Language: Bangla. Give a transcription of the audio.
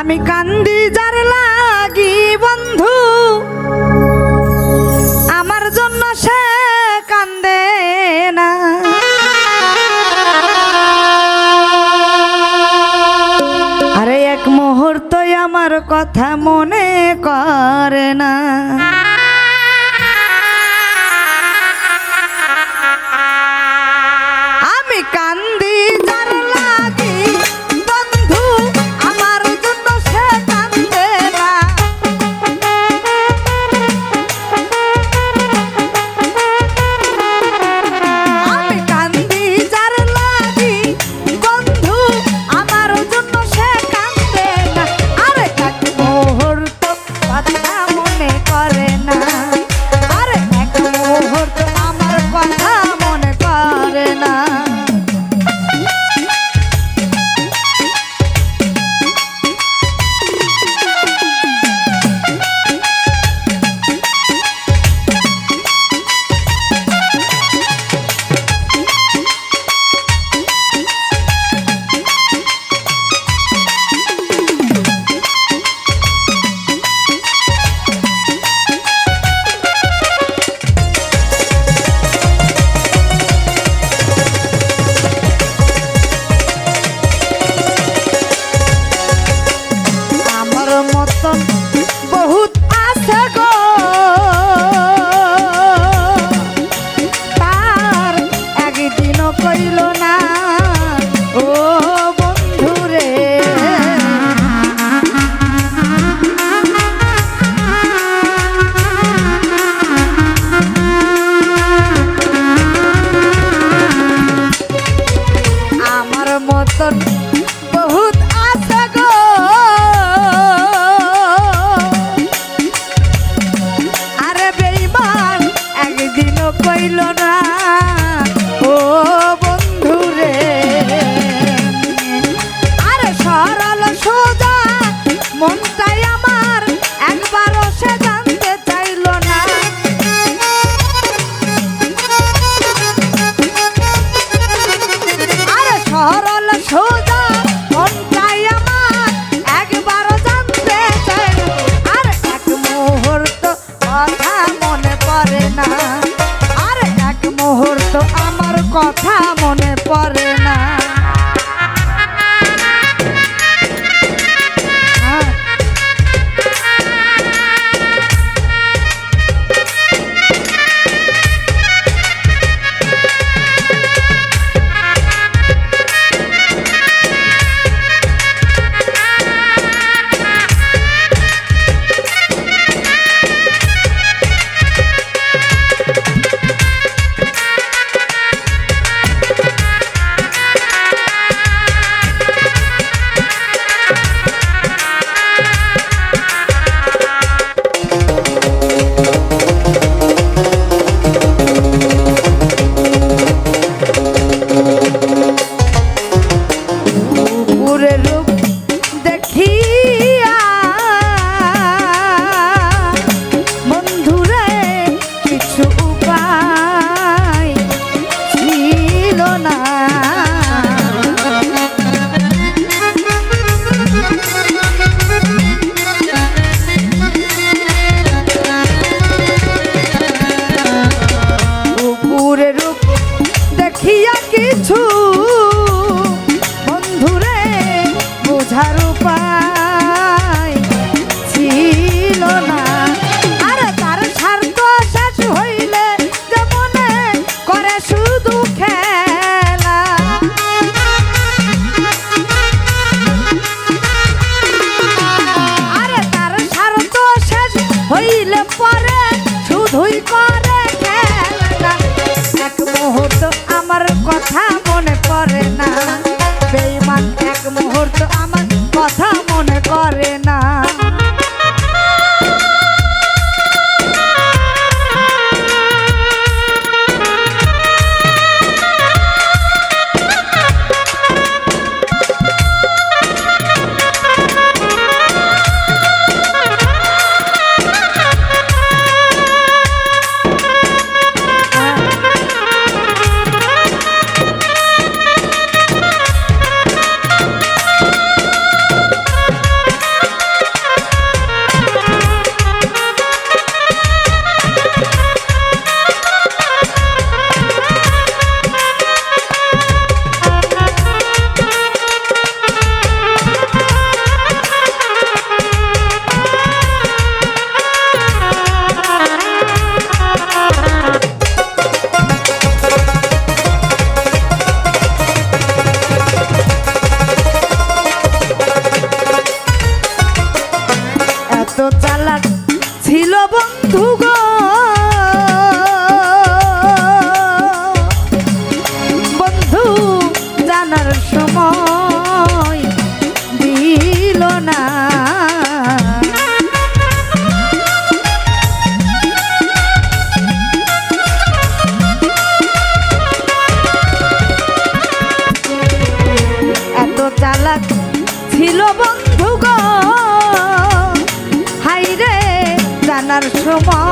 আমি কান্দি যার লাগি, বন্ধু। আমার জন্য সে কান্দে না। আরে এক মুহূর্তই আমার কথা মনে করে না। করে, শুধুই করে খেলা। এক মুহূর্ত আমার কথা মনে পড়ে না। বেইমান, এক মুহূর্ত আমার কথা বোঝার সময়